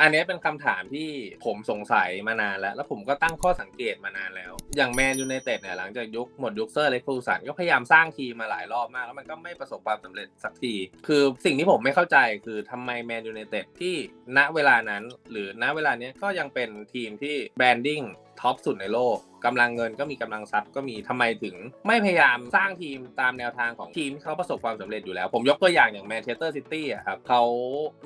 อันนี้เป็นคำถามที่ผมสงสัยมานานแล้ว แล้วผมก็ตั้งข้อสังเกตมานานแล้ว อย่างแมนยูไนเต็ดเนี่ยหลังจากยุคหมดยุคเซอร์เล็กฟูสันก็พยายามสร้างทีมมาหลายรอบมาก แล้วมันก็ไม่ประสบความสำเร็จสักที คือสิ่งที่ผมไม่เข้าใจคือทำไมแมนยูไนเต็ดที่ณเวลานั้น หรือณเวลานี้ก็ยังเป็นทีมที่แบรนดิ้งท็อปสุดในโลก กำลังเงินก็มีกำลังทรัพย์ก็มีทำไมถึง ไม่พยายามสร้างทีมตามแนวทางของทีมที่เขาประสบความสำเร็จอยู่แล้ว ผมยกตัวอย่างอย่างแมนเชสเตอร์ซิตี้อะครับเขา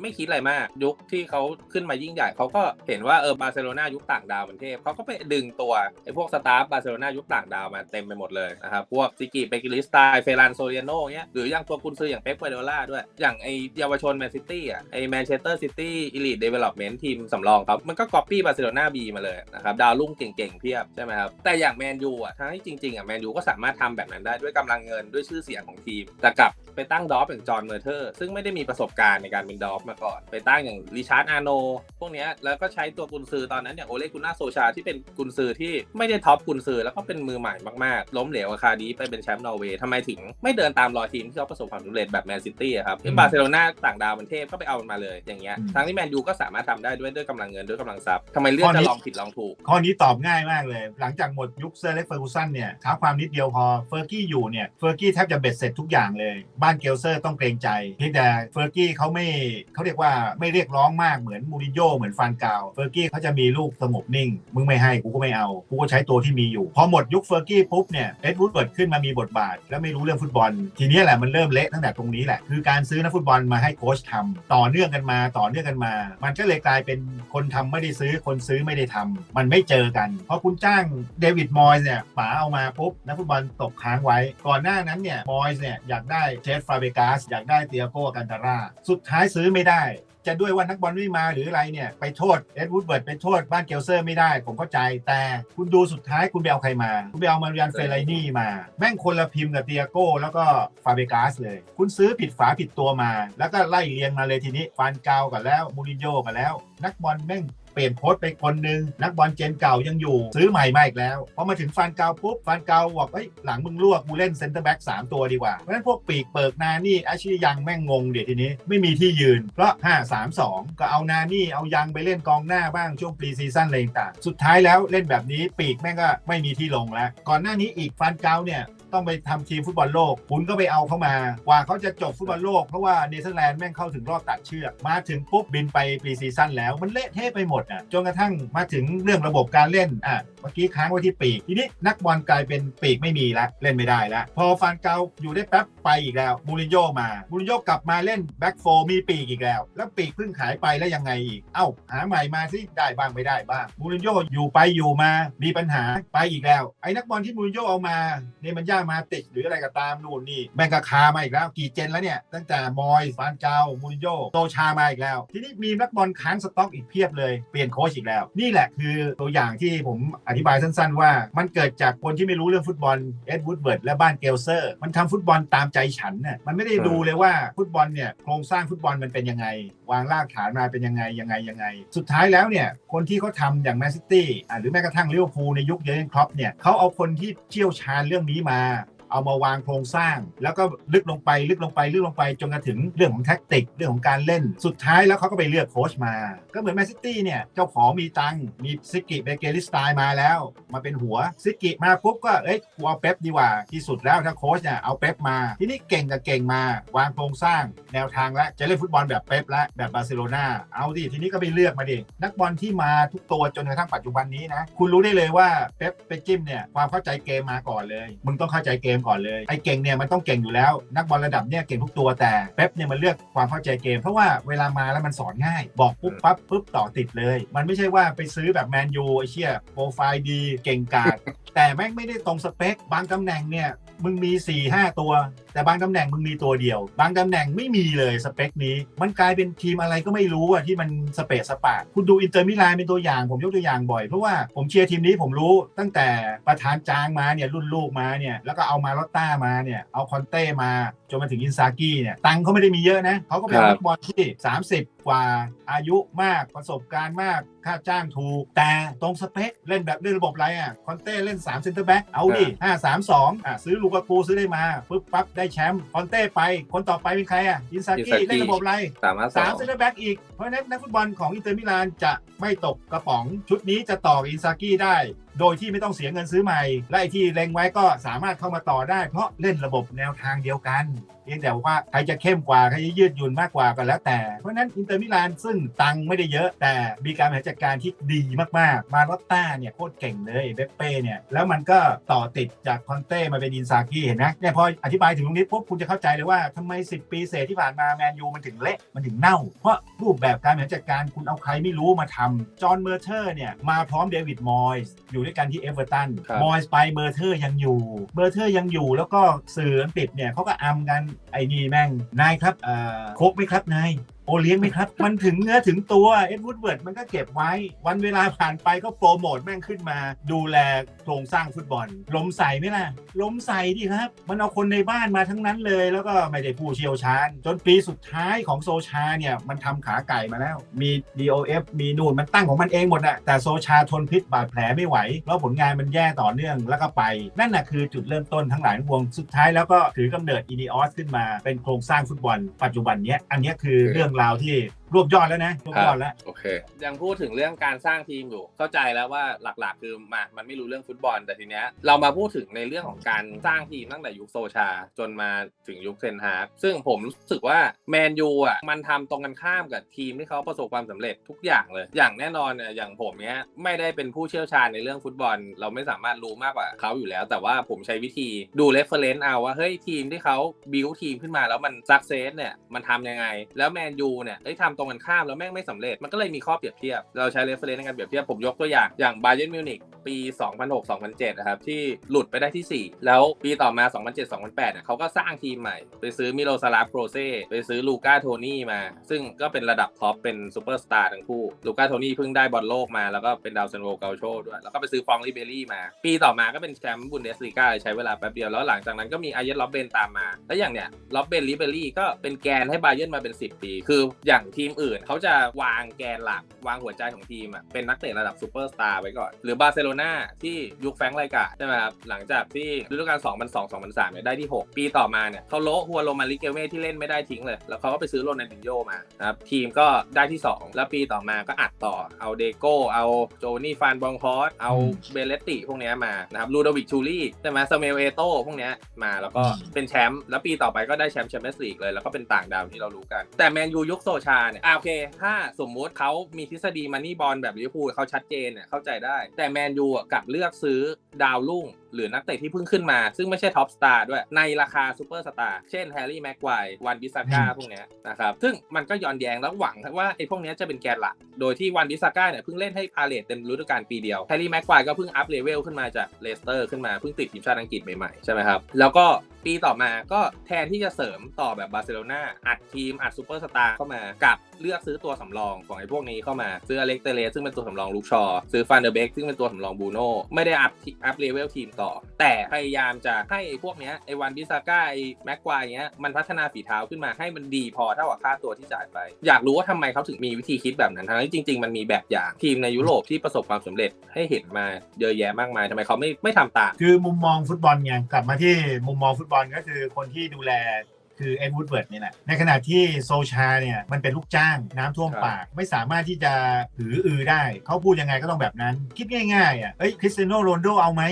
ไม่คิดอะไรมาก ยุคที่เขาขึ้นมายิ่งใหญ่เขาก็เห็นว่าเออบาร์เซโลนายุคต่างดาวมันเทพเขาก็ไปดึงตัวไอ้พวกสตาฟบาร์เซโลนายุคต่างดาวมาเต็มไปหมดเลยนะครับพวกซิกิเบกิลิสตล์เฟรานโซเรียโนเงี้ยหรืออย่างตัวกุนซืออย่างเป๊ปกัวเดล่าด้วย อย่างไอเยาวชนแมนซิตี้อะไอแมนเชสเตอร์ซิตี้อีลิทเดเวล็อปเมนต์ทีมสำรองครับมันก็ก๊อปปี้บาร์เซโลนาบีมาเลยนะครับดาวรุ่งเก่งๆเพียบใช่ไหมครับแต่อย่างแมนยูอะทั้งที่จริงๆอะแมนยูก็สามารถทำแบบนั้นได้ด้วยกำลังเงินด้วยชื่อเสียงของทีม แต่กลับไปตั้งดอฟอย่างจอห์นเมอร์เทอร์ ซึ่งไม่ได้มีประสบการณ์ในการเป็นดอฟมาก่อน ไปตั้งอย่างริชาร์ดอาร์โน พวกเนี้ยแล้วก็ใช้ตัวกุนซือตอนนั้นอย่างโอเลกุน่าโซชาที่เป็นกุนซือที่ไม่ได้ท็อปกุนซือแล้วก็เป็นมือใหม่มากๆ ล้มเหลวกับคาร์ดีฟไปเป็นแชมป์นอร์เวย์ทำไมถึงไม่เดินตามรอยทีมที่เขาประสบความสำเร็จแบบแมนซิตี้อะครับอืมบาร์เซโลนาต่างดาวมันเทพก็ไปเอามันมาเลยอย่างเงี้ยอืมทั้งที่แมนยูก็สามารถทำได้ด้วยด้วยกำลังเงินด้วยกำลังทรัพย์ทำไมเลือกข้อนี้จะลองผิดลองถูกข้อนี้ตอบง่ายมากเลยหลัังจากหมดยุคเซอร์เล็กเฟอร์กูสันเนี่ยท้าความนิดเดียวพอเฟอร์กี้อยู่เนี่ยเฟอร์กี้แทบจะเบ็ดเสร็จทุกอย่างเลย บ้านเกลเซอร์ต้องเกรงใจเพียงแต่เฟอร์กี้เขาไม่เขาเรียกว่าไม่เรียกร้องมากเหมือนมูรินโญ่เหมือนฟานกาวเฟอร์กี้เขาจะมีลูกสงบนิ่ง มึงไม่ให้กูก็ไม่เอากูก็ใช้ตัวที่มีอยู่ พอหมดยุคเฟอร์กี้ปุ๊บเนี่ยเอ็ดวูดเปิดขึ้นมามีบทบาท แล้วไม่รู้เรื่องฟุตบอล ทีนี้แหละมันเริ่มเละตั้งแต่ตรงนี้แหละคือการซื้อนักฟุตบอลมาให้โค้ชทำต่อเนื่องกันมาต่อเนื่องกันมา มันก็เลยกลายเป็นคนทำไม่ได้ซื้อคนซื้อไม่ได้ทำมันไม่เจอกัน เพราะคุณจ้างเดวิดมอยส์เนี่ยป๋าเอามาปุ๊บนักฟุตบอลตกค้างไว้ ก่อนหน้านั้นเนี่ยมอยส์เนี่ยอยากได้เจฟฟาเบกาสอยากได้เตียโกกันตาร่าสุดท้ายซื้อไม่ได้ จะด้วยว่านักบอลไม่มาหรืออะไรเนี่ยไปโทษเอ็ดวูดเบิร์ดไปโทษบ้านเกลเซอร์ไม่ได้ ผมเข้าใจแต่คุณดูสุดท้ายคุณไปเอาใครมา คุณไปเอามาริยันเฟลไลนี่มา แม่งคนละพิมพ์กับเตียโก้แล้วก็ฟาเบกาสเลย คุณซื้อผิดฝาผิดตัวมา แล้วก็ไล่เรียงมาเลยทีนี้ฟานเกากันแล้วมูรินโญ่กันแล้ว นักบอลแม่ง ปลี่ยนโค้ชไปคนหนึ่งนักบอลเจนเก่ายังอยู่ ซื้อใหม่มาอีกแล้วพอมาถึงฟันเกาปุ๊บฟันเกาบอกเอ้ยหลังมึงลวกกูเล่นเซนเตอร์แบ็กสามตัวดีกว่า เพราะฉะนั้นพวกปีกเปิกนานี่อาชียังแม่งงงเดี๋ยวทีนี้ไม่มีที่ยืน เพราะ 5 3 2 ก็เอานานี่เอายังไปเล่นกองหน้าบ้างช่วงปรีซีซั่นอะไรต่างสุดท้ายแล้วเล่นแบบนี้ปีกแม่งก็ไม่มีที่ลงแล้ว ก่อนหน้านี้อีกฟันเกาเนี่ย ต้องไปทำทีมฟุตบอลโลกคุณก็ไปเอาเข้ามา กว่าเขาจะจบฟุตบอลโลก เพราะว่าเนเธอร์แลนด์แม่งเข้าถึงรอบตัดเชือก มาถึงปุ๊บบินไปปีซีซั่นแล้วมันเละเทะไปหมดอะจนกระทั่งมาถึงเรื่องระบบการเล่นอะเมื่อกี้ค้างไว้ที่ปีก ทีนี้นักบอลกลายเป็นปีกไม่มีแล้วเล่นไม่ได้แล้ว พอฟานเกาอยู่ได้แป๊บไปอีกแล้วมูรินโญ่มามูรินโญ่กลับมาเล่นแบ็กโฟมีปีกอีกแล้ว แล้วปีกเพิ่งขายไปแล้วยังไงอีก เอ้า หาใหม่มาสิได้บ้างไม่ได้บ้างมูรินโญ่อยู่ไปอยู่มามีปัญหาไปอีกแล้ว ไอ้นักบอลที่มูรินโญ่เอามาเนี่ยมันย่ามาติดหรืออะไรก็ตามนู่นนี่แมงก็คามาอีกแล้วกี่เจนแล้วเนี่ยตั้งแต่มอยฟานเกามูรินโญ่โตชามาอีกแล้ว ทีนี้มีนักบอลค้างสต็อกอีกเพียบเลยเปลี่ยนโค้ชอีกแล้ว นี่แหละคือตัวอย่างที่ผมอธิบายสั้นๆว่ามันเกิดจากคนที่ไม่รู้เรื่องฟุตบอลเอ็ดวูดเวิร์ดและบ้านเกลเซอร์ มันทำฟุตบอลตามใจฉันน่ะมันไม่ได้ดูเลยว่าฟุตบอลเนี่ยโครงสร้างฟุตบอลมันเป็นยังไง วางรากฐานมาเป็นยังไงยังไงยังไง สุดท้ายแล้วเนี่ยคนที่เขาทำอย่างแมนซิตี้หรือแม้กระทั่งลิเวอร์พูลในยุคเยอร์เกนครอปเนี่ยเขาเอาคนที่เชี่ยวชาญเรื่องนี้มา เอามาวางโครงสร้าง แล้วก็ลึกลงไปลึกลงไปลึกลงไปจนกระถึงเรื่องของแท็กติกเรื่องของการเล่น สุดท้ายแล้วเขาก็ไปเลือกโค้ชมา ก็เหมือนแมนซิตี้เนี่ย เจ้าของมีตังมีซิกิเบเกลิสไตล์มาแล้ว มาเป็นหัวซิกิมาปุ๊บก็เอ้ยกูเอาเป๊ปดีกว่าที่สุดแล้วถ้าโค้ชเนี่ยเอาเป๊ปมา ทีนี้เก่งกับเก่งมาวางโครงสร้างแนวทางแล้วจะเล่นฟุตบอลแบบเป๊ปและแบบบาร์เซโลนาเอาดิทีนี้ก็ไปเลือกมาดินักบอลที่มาทุกตัวจนกระทั่งปัจจุบันนี้นะคุณรู้ได้เลยว่าเป๊ปไปจิ้มเนี่ยความเข้าใจเกมมาก่อนเลย มึงต้องเข้าใจเกมก่อนเลยไอ้เก่งเนี่ยมันต้องเก่งอยู่แล้ว นักบอลระดับเนี่ยเก่งทุกตัวแต่เป๊ปเนี่ยมันเลือกความเข้าใจเกม เพราะว่าเวลามาแล้วมันสอนง่าย บอกปุ๊บปั๊บปุ๊บต่อติดเลย มันไม่ใช่ว่าไปซื้อแบบแมนยูไอเชี่ยโปรไฟล์ดีเก่งกาจแต่แม่งไม่ได้ตรงสเปคบางตำแหน่งเนี่ย มึงมี4 5ตัว แต่บางตำแหน่งมึงมีตัวเดียว บางตำแหน่งไม่มีเลยสเปคนี้ มันกลายเป็นทีมอะไรก็ไม่รู้อะที่มันสเปซสปะคุณดูอินเตอร์มิลานเป็นตัวอย่าง ผมยกตัวอย่างบ่อย เพราะว่าผมเชียร์ทีมนี้ผมรู้ตั้งแต่ประธานจางมาเนี่ยรุ่นลูกมาเนี่ยแล้วก็เอามามาลอตต้ามาเนี่ยเอาคอนเต้มาจนมาถึงอินซากิเนี่ยตังค์เขาไม่ได้มีเยอะนะเขาก็เป็นครับนักบอลที่ 30 กว่าอายุมากประสบการณ์มาก ค่าจ้างถูก แต่ตรงสเปคเล่นแบบเล่นระบบอะไรอะคอนเต้เล่น3เซนเตอร์แบ็กเอาดิ5 3 2อะซื้อลูกากูซื้อได้มาปุ๊บปั๊บได้แชมป์คอนเต้ไป คนต่อไปเป็นใครอะอินซากิ Inzaghi เล่นระบบอะไรสามารถสอสามงเซนเตอร์แบ็กอีกเพราะฉะนั้นนักฟุตบอลของอินเตอร์มิลานจะไม่ตกกระป๋องชุดนี้จะต่อกับอินซากิได้ โดยที่ไม่ต้องเสียเงินซื้อใหม่ และไอ้ที่เล็งไว้ก็สามารถเข้ามาต่อได้ เพราะเล่นระบบแนวทางเดียวกันเพียงแต่ว่าใครจะเข้มกว่า ใครจะยืดหยุ่นมากกว่าก็แล้วแต่ เพราะนั้นอินเตอร์มิลานซึ่งตังค์ไม่ได้เยอะ แต่มีการบริหารจัดการที่ดีมากๆ มาลอตต้าเนี่ยโคตรเก่งเลยเบเป้เนี่ย แล้วมันก็ต่อติดจากคอนเต้มาเป็นอินซากิเห็นไหมเนี่ยพออธิบายถึงตรงนี้ปุ๊บคุณจะเข้าใจเลยว่าทำไม 10 ปีเศษที่ผ่านมาแมนยูมันถึงเละมันถึงเน่า เพราะรูปแบบการบริหารจัดการคุณเอาใครไม่รู้มาทำจอห์นเมอร์เทอร์เนี่ยมาพร้อมเดวิดมอยส์อยู่ด้วยกันที่เอเวอร์ตันครับมอยส์ไปเมอร์เทอร์ยังอยู่เมอร์เทอร์ยังอยู่แล้วก็สื่ออังกฤษเนี่ยเขาก็อำกันไอ้นี่แม่งนายครับเอ่อโคกไหมครับนาย โอเลี้ยงไหมครับ มันถึงเนื้อถึงตัวเอ็ดวูดเวิร์ดมันก็เก็บไว้ วันเวลาผ่านไปก็โปรโมทแม่งขึ้นมา ดูแลโครงสร้างฟุตบอล ล้มใส่ไหมล่ะ ล้มใส่ดิครับ มันเอาคนในบ้านมาทั้งนั้นเลย แล้วก็ไม่ได้ผู้เชี่ยวชาญ จนปีสุดท้ายของโซชาเนี่ย มันทำขาไก่มาแล้ว มี DOF มีนู่นมันตั้งของมันเองหมดอะแต่โซชาทนพิษบาดแผลไม่ไหว แล้วผลงานมันแย่ต่อเนื่องแล้วก็ไป นั่นน่ะคือจุดเริ่มต้นทั้งหลายทั้งปวงสุดท้ายแล้วก็ถือกำเนิดอีนีออสขึ้นมาเป็นโครงสร้างฟุตบอลปัจจุบันเนี้ยอันนี้คือเรื่องราวที่รวบยอดแล้วนะรวบยอดแล้ว โอเค ยังพูดถึงเรื่องการสร้างทีมอยู่ เข้าใจแล้วว่าหลักๆ คือมามันไม่รู้เรื่องฟุตบอล แต่ทีเนี้ยเรามาพูดถึงในเรื่องของการสร้างทีมตั้งแต่ยุคโซชา จนมาถึงยุคเซนฮาร์กซึ่งผมรู้สึกว่าแมนยูอะมันทำตรงกันข้ามกับทีมที่เขาประสบความสำเร็จทุกอย่างเลย อย่างแน่นอนเนี่ยอย่างผมเนี้ยไม่ได้เป็นผู้เชี่ยวชาญในเรื่องฟุตบอล เราไม่สามารถรู้มากกว่าเขาอยู่แล้ว แต่ว่าผมใช้วิธีดูเรฟเฟรนซ์เอาว่าเฮ้ยทีมที่เขาบิวทีมขึ้นมาแล้วมันซักเซสเนี่ยมันทำยังไง แล้วแมนยูเนี่ยเอ้ยทำตรงกันข้ามแล้วแม่งไม่สำเร็จมันก็เลยมีข้อเปรียบเทียบเราใช้เรฟเฟรนซ์ในการเปรียบเทียบผมยกตัวอย่างอย่างบาเย r n m มิวนิก ปี 2006-2007นะครับที่หลุดไปได้ที่ 4 แล้วปีต่อมา 2007-2008เนี่ยเขาก็สร้างทีมใหม่ ไปซื้อมิโลซาลาโปรเซไปซื้อลูก้าโทนี่มา ซึ่งก็เป็นระดับท็อปเป็นซูเปอร์สตาร์ทั้งคู่ลูก้าโทนี่เพิ่งได้บอลโลกมาแล้วก็เป็นดาวซันโวเกาโชด้วย แล้วก็ไปซื้อฟองก์ริเบรี่มา ปีต่อมาก็เป็นแชมป์บุนเดสลีกาใช้เวลาแป๊บเดียวแล้วหลังจากนั้นก็มีอาเยนล็อบเบนตามมา แล้วอย่างเนี้ยล็อบเบนริเบรี่ก็เป็นแกนให้บาเย r n มาเป็น 10 ปี คืออย่างทีมอื่นเขาจะวางแกนหลักวางหัวใจของทีมอะเป็นนักเตะระดับซูเปอร์สตาร์ไว้ก่อนหรือบาร์เซโลนาที่ยุคแฟรงค์ไรกาใช่ไหมครับหลังจากที่ฤดูกาล2002-2003เนี่ยได้ที่ 6 ปีต่อมาเนี่ยเขาโละหัวโรมาริเกเม่ที่เล่นไม่ได้ทิ้งเลย แล้วเขาก็ไปซื้อโรนัลดินโยมานะครับทีมก็ได้ที่ 2 แล้วปีต่อมาก็อัดต่อเอาเดโก้เอาโจนี่ฟานบองคอสเอาอืมเบเลตติพวกเนี้ยมานะครับลูโดวิกชูรี่ใช่ไหมซาเมลเอโต้พวกเนี้ยมาแล้วก็อืมเป็นแชมป์แล้วปีต่อไปก็ได้แชมป์แชมเปี้ยนส์ลีกเลยแล้วก็เป็นต่างดาวที่เรารู้กัน แต่แมนยูยุคโซชาเนี่ยอะโอเค ถ้าสมมุติเขามีทฤษฎีมันนี่บอลแบบลิเวอร์พูลเขาชัดเจนเนี่ยเข้าใจได้แต่แมนยูอะกลับเลือกซื้อดาวรุ่ง หรือนักเตะที่เพิ่งขึ้นมา ซึ่งไม่ใช่ท็อปสตาร์ด้วยในราคาซูเปอร์สตาร์เช่นแฮร์รี่แม็กไกววันบิซาก้าอืมพวกเนี้ยนะครับ ซึ่งมันก็ย้อนแย้งแล้วหวังว่าไอ้พวกเนี้ยจะเป็นแกนหลัก โดยที่วันบิซาก้าเนี่ยเพิ่งเล่นให้พาเลตเต็มฤดูกาลปีเดียวแฮร์รี่แม็กไกวก็เพิ่งอัพเลเวลขึ้นมาจากเลสเตอร์ขึ้นมาเพิ่งติดทีมชาติอังกฤษใหม่ๆใช่ไหมครับแล้วก็ ปีต่อมาก็แทนที่จะเสริมต่อแบบบาร์เซโลนาอัดทีม อัดซูเปอร์สตาร์เข้ามากับเลือกซื้อตัวสำรองของไอ้พวกนี้เข้ามาซื้ออเล็กเตเลสซึ่งเป็นตัวสำรองลูกชอ ซื้อฟานเดอร์เบกซึ่งเป็นตัวสำรองบูโน่ไม่ได้อัพอัพเลเวลทีมต่อ แต่พยายามจะให้ไอ้พวกเนี้ยไอ้วันบิซาก้าไอ้แม็กควายเนี้ยมันพัฒนาฝีเท้าขึ้นมาให้มันดีพอเท่ากับค่าตัวที่จ่ายไป อยากรู้ว่าทำไมเขาถึงมีวิธีคิดแบบนั้นทั้งที่จริง ๆ มันมีแบบอย่างทีมในยุโรปที่ประสบความสำเร็จให้เห็นมาเยอะแยะมากมายทำไมเขาไม่ไม่ทำตามคือมุมมองฟุตบอลไงกลับมาที่มุมมองฟุตบอลก็คือคนที่ดูแลคือเอ็ดวูดเวิร์ดนี่แหละ ในขณะที่โซชาเนี่ยมันเป็นลูกจ้างน้ำท่วมปาก ไม่สามารถที่จะหืออือได้ เขาพูดยังไงก็ต้องแบบนั้น คิดง่ายๆอะเอ้ยคริสเตียโนโรนโดเอาไหม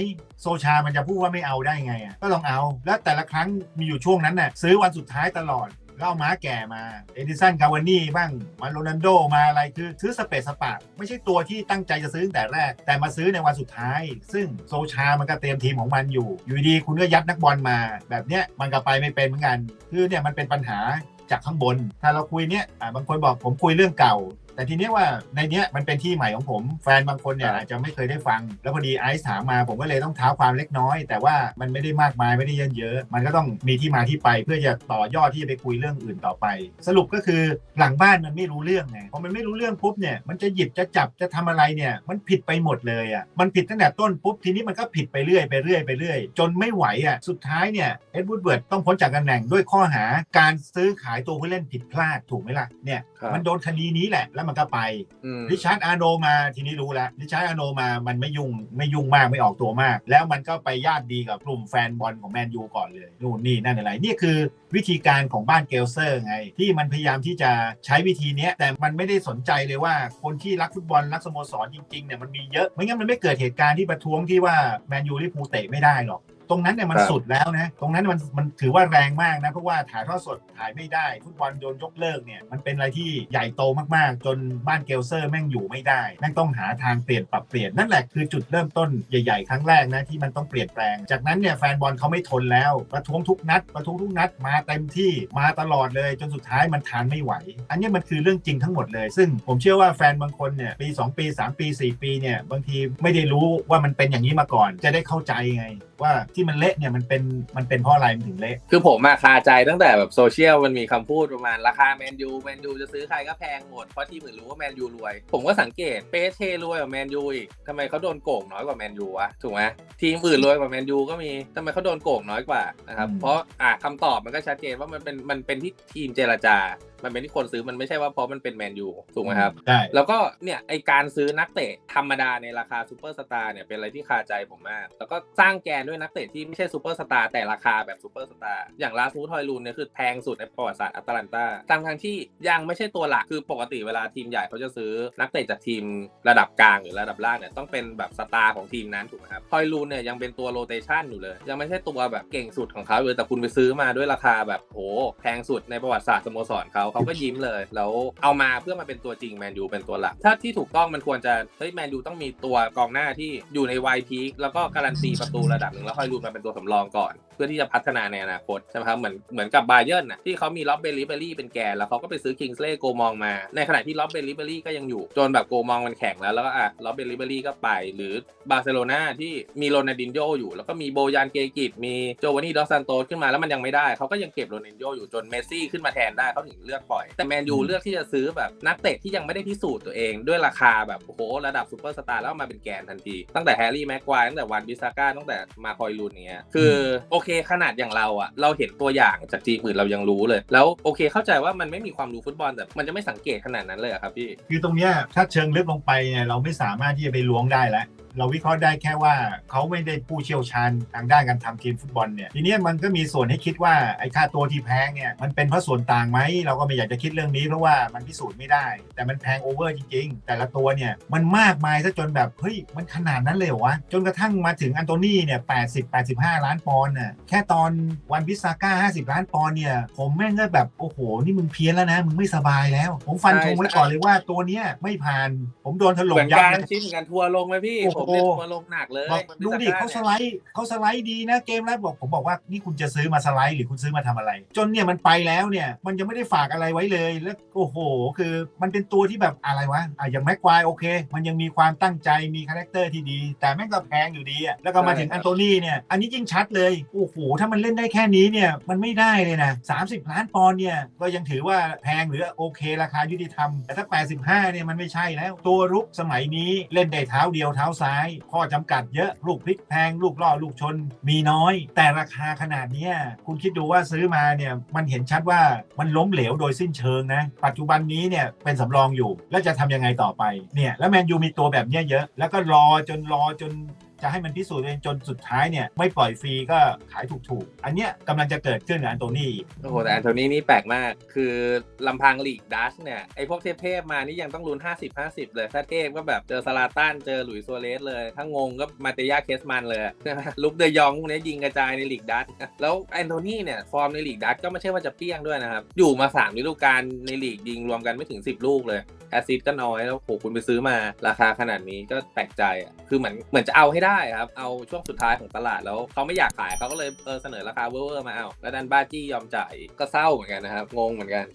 โซชามันจะพูดว่าไม่เอาได้ไงอะก็ลองเอา แล้วแต่ละครั้งมีอยู่ช่วงนั้นน่ะซื้อวันสุดท้ายตลอด ก็เอาม้าแก่มา เอดิสัน กาวานี่บ้างมาโรนันโดมาอะไรคือซื้อสเปซสปะไม่ใช่ตัวที่ตั้งใจจะซื้อตั้งแต่แรก แต่มาซื้อในวันสุดท้าย ซึ่งโซชามันก็เตรียมทีมของมันอยู่ อยู่ดีคุณก็ยัดนักบอลมา แบบเนี้ยมันก็ไปไม่เป็นเหมือนกัน คือเนี่ยมันเป็นปัญหาจากข้างบน ถ้าเราคุยเนี้ยบางคนบอกผมคุยเรื่องเก่า แต่ทีเนี้ยว่าในเนี้ยมันเป็นที่ใหม่ของผม แฟนบางคนเนี่ยครับอาจจะไม่เคยได้ฟัง แล้วพอดีไอซ์ถามมาผมก็เลยต้องเท้าความเล็กน้อย แต่ว่ามันไม่ได้มากมายไม่ได้เยอะเยอะ มันก็ต้องมีที่มาที่ไปเพื่อจะต่อยอดที่จะไปคุยเรื่องอื่นต่อไป สรุปก็คือหลังบ้านมันไม่รู้เรื่องไงพอมันไม่รู้เรื่องปุ๊บเนี่ยมันจะหยิบจะจับจะทำอะไรเนี่ยมันผิดไปหมดเลยอะมันผิดตั้งแต่ต้นปุ๊บทีนี้มันก็ผิดไปเรื่อยไปเรื่อยไปเรื่อยจนไม่ไหวอะสุดท้ายเนี่ยเอ็ดวูดเวิร์ดต้องพ้นจากตำแหน่งด้วยข้อหาการซื้อขายตัวผู้เล่นผิดพลาดถูกไหมล่ะเนี่ยครับมันโดนคดีนี้แหละแล้วมันก็ไปอืมริชาร์ดอาร์โนมาทีนี้รู้แล้วริชาร์ดอาร์โนมามันไม่ยุ่งไม่ยุ่งมากไม่ออกตัวมาก แล้วมันก็ไปญาติดีกับกลุ่มแฟนบอลของแมนยูก่อนเลยนู่นนี่นั่นอะไรนี่คือวิธีการของบ้านเกลเซอร์ไง ที่มันพยายามที่จะใช้วิธีเนี้ยแต่มันไม่ได้สนใจเลยว่าคนที่รักฟุตบอลรักสโมสรจริงๆเนี่ยมันมีเยอะไม่งั้นมันไม่เกิดเหตุการณ์ที่ประท้วงที่ว่าแมนยูลิเวอร์พูลเตะไม่ได้หรอก ตรงนั้นเนี่ยมันครับสุดแล้วนะ ตรงนั้นมันมันถือว่าแรงมากนะ เพราะว่าถ่ายทอดสดถ่ายไม่ได้ ฟุตบอลโดนยกเลิกเนี่ย มันเป็นอะไรที่ใหญ่โตมากๆ จนบ้านเกลเซอร์แม่งอยู่ไม่ได้ แม่งต้องหาทางเปลี่ยนปรับเปลี่ยน นั่นแหละคือจุดเริ่มต้นใหญ่ๆ ครั้งแรกนะที่มันต้องเปลี่ยนแปลง จากนั้นเนี่ยแฟนบอลเขาไม่ทนแล้ว ประท้วงทุกนัด ประท้วงทุกนัดมาเต็มที่มาตลอดเลย จนสุดท้ายมันทานไม่ไหว อันนี้มันคือเรื่องจริงทั้งหมดเลย ซึ่งผมเชื่อว่าแฟนบางคนเนี่ยปี 2 ปี 3 ปี 4 ปีเนี่ยบางทีไม่ได้รู้ว่ามันเป็นอย่างนี้มาก่อน จะได้เข้าใจไงว่าที่มันเละเนี่ยมันเป็นมันเป็นเพราะอะไรมันถึงเละ คือผมมาคาใจตั้งแต่แบบโซเชียลมันมีคำพูดประมาณราคาแมนยูแมนยูจะซื้อใครก็แพงหมด เพราะทีมอื่นรู้ว่าแมนยูรวย ผมก็สังเกตเปเชรวยกว่าแมนยูอีกทำไมเขาโดนโกงน้อยกว่าแมนยูวะถูกไหมทีมอื่นรวยกว่าแมนยูก็มีทำไมเขาโดนโกงน้อยกว่านะครับอืม เพราะอะคำตอบมันก็ชัดเจนว่ามันเป็นมันเป็นที่ทีมเจรจา มันเป็นที่คนซื้อมันไม่ใช่ว่าเพราะมันเป็นแมนยูถูกไหมครับ ใช่ แล้วก็เนี่ยไอการซื้อนักเตะธรรมดาในราคาซูเปอร์สตาร์เนี่ยเป็นอะไรที่คาใจผมมาก แล้วก็สร้างแกนด้วยนักเตะที่ไม่ใช่ซูเปอร์สตาร์แต่ราคาแบบซูเปอร์สตาร์อย่างลาสมูทอยลูนเนี่ยคือแพงสุดในประวัติศาสตร์อัตแลนตาทั้งทางที่ยังไม่ใช่ตัวหลักคือปกติเวลาทีมใหญ่เขาจะซื้อนักเตะจากทีมระดับกลางหรือระดับล่างเนี่ยต้องเป็นแบบสตาร์ของทีมนั้นถูกไหมครับทอยลูนเนี่ยยังเป็นตัวโรเตชันอยู่เลย ยังไม่ใช่ตัวแบบเก่งสุดของเขาเลยแต่คุณไปซื้อมาด้วยราคาแบบโหแพงสุดในประวัติศาสตร์สโมสรเขาเขาก็ยิ้มเลย แล้วเอามาเพื่อมาเป็นตัวจริงแมนยูเป็นตัวหลัก ถ้าที่ถูกต้องมันควรจะเฮ้ยแมนยูต้องมีตัวกองหน้าที่อยู่ในวัยพีคแล้วก็การันตีประตูระดับหนึ่งแล้วค่อยรูนมาเป็นตัวสำรองก่อน เพื่อที่จะพัฒนาในอนาคตใช่ไหมครับเหมือนเหมือนกับบาเยิร์นน่ะที่เขามีล็อบเบลลิเบอรี่เป็นแกนแล้วเขาก็ไปซื้อคิงส์เล่โกมองมา ในขณะที่ล็อบเบลลิเบอรี่ก็ยังอยู่ จนแบบโกมองมันแข็งแล้วแล้วก็อะล็อบเบลลิเบอรี่ก็ไป หรือบาร์เซโลนาที่มีโรนัลดินโยอยู่ แล้วก็มีโบยานเกกิตมีโจวานี่ดอสซันโตสขึ้นมาแล้วมันยังไม่ได้เขาก็ยังเก็บโรนัลดินโยอยู่จนเมสซี่ขึ้นมาแทนได้เขาถึงเลือกปล่อย แต่แมนยูเลือกที่จะซื้อแบบนักเตะที่ยังไม่ได้พิสูจน์ตัวเองด้วยราคาแบบโอ้โหระดับซูเปอร์สตาร์แล้วเอามาเป็นแกนทันที ตั้งแต่แฮร์รี่แม็กควายตั้งแต่วันบิซาก้าตั้งแต่มาคอยลูนอย่างเงี้ยคือโอเคคขนาดอย่างเราอะเราเห็นตัวอย่างจากทีมอื่นเรายังรู้เลย แล้วโอเคเข้าใจว่ามันไม่มีความรู้ฟุตบอลแต่มันจะไม่สังเกตขนาดนั้นเลยอะครับพี่ คือตรงเนี้ยถ้าเชิงลึกลงไปเนี่ยเราไม่สามารถที่จะไปล้วงได้แล้ว เราวิเคราะห์ได้แค่ว่าเขาไม่ได้ผู้เชี่ยวชาญทางด้านการทำทีมฟุตบอลเนี่ยทีเนี้ยมันก็มีส่วนให้คิดว่าไอ้ค่าตัวที่แพงเนี่ยมันเป็นเพราะส่วนต่างไหมเราก็ไม่อยากจะคิดเรื่องนี้เพราะว่ามันพิสูจน์ไม่ได้ แต่มันแพงโอเวอร์จริง ๆ แต่ละตัวเนี่ยมันมากมายซะจนแบบเฮ้ยมันขนาดนั้นเลยเหรอวะจนกระทั่งมาถึงอันโตนี่เนี่ย80 85ล้านปอนด์น่ะแค่ตอนวันพิซาก้า50ล้านปอนด์เนี่ยผมแม่งก็แบบโอ้โหนี่มึงเพี้ยนแล้วนะมึงไม่สบายแล้ว ผมฟันธงไว้ก่อนเลยว่าตัวเนี้ยไม่ผ่าน ผมโดนถเหล่มมือนยักับนเลยชิดเหมือนกันทัวร์ลงไหมพี่โอ้โหผมเล่นทัวร์ลงหนักเลยบอกมันดูดิบิซเขาสก้ไลด์เขาสไลด์ดีนะเกมแรกบอกผมบอกว่านี่คุณจะซื้อมาสไลด์หรือคุณซื้อมาทำอะไร จนเนี่ยมันไปแล้วเนี่ยมันยังไม่ได้ฝากอะไรไว้เลยแล้วโอ้โห คือมันเป็นตัวที่แบบอะไรวะอะอย่างแม็กควายโอเค มันยังมีความตั้งใจมีคาแรคเตอร์ที่ดี แต่แม่งก็แพงอยู่ดีอะแล้วก็มาถึงอันโตนี่เนี่ยอันนี้ยิ่งชัดเลยโอ้โหถ้ามันเล่นได้แค่นี้เนี่ยมันไม่ได้เลยนะ30 ล้านปอนด์เนี่ยก็ยังถือว่าแพงหรือโอเค ราคายุติธรรมแต่ถ้า 85เนี่ยมันไม่ใช่แล้ว ตัวรุกสมัยนี้เล่นได้เท้าเดียวเท้าซ้ายข้อจำกัดเยอะลูกพลิกแพงลูกล่อลูกชนมีน้อย แต่ราคาขนาดนี้คุณคิดดูว่าซื้อมาเนี่ยมันเห็นชัดว่ามันล้มเหลวโดยสิ้นเชิงนะ ปัจจุบันนี้เนี่ยเป็นสำรองอยู่แล้วจะทำยังไงต่อไปเนี่ยแล้วแมนยูมีตัวแบบเนี้ยเยอะ แล้วก็รอจนรอจน จะให้มันพิสูจน์เองจนสุดท้ายเนี่ยไม่ปล่อยฟรีก็ขายถูกๆ อันเนี้ยกำลังจะเกิดขึ้นกับอันโตนี่โอ้โหแต่แอนโทนีนี่แปลกมากคือลำพังลีกดัชเนี่ยไอพวกเทพๆมานี่ยังต้องลุ้น 50 50 เลย ถ้าเทพก็แบบเจอซาลาตันเจอหลุยส์ซัวเรสเลย ถ้างงก็มาเตยาเคสมันเลยลุกเดยองพวกนี้ยิงกระจายในลีกดัชแล้วแอนโทนีเนี่ยฟอร์มในลีกดัชก็ไม่ใช่ว่าจะเปี้ยงด้วยนะครับอยู่มา3ฤดูกาลในลีกยิงรวมกันไม่ถึง 10 ลูกเลยแอซิสก็น้อยแล้วโหคุณไปซื้อมาราคาขนาดนี้ก็แปลกใจอะคือเหมือนเหมือนจะเอาให้ได้ได้ครับ เอาช่วงสุดท้ายของตลาดแล้วเขาไม่อยากขายเขาก็เลยเออเสนอราคาเวอร์มาเอาแล้วดันบ้าจี้ยอมจ่ายก็เศร้าเหมือนกันนะครับงงเหมือนกัน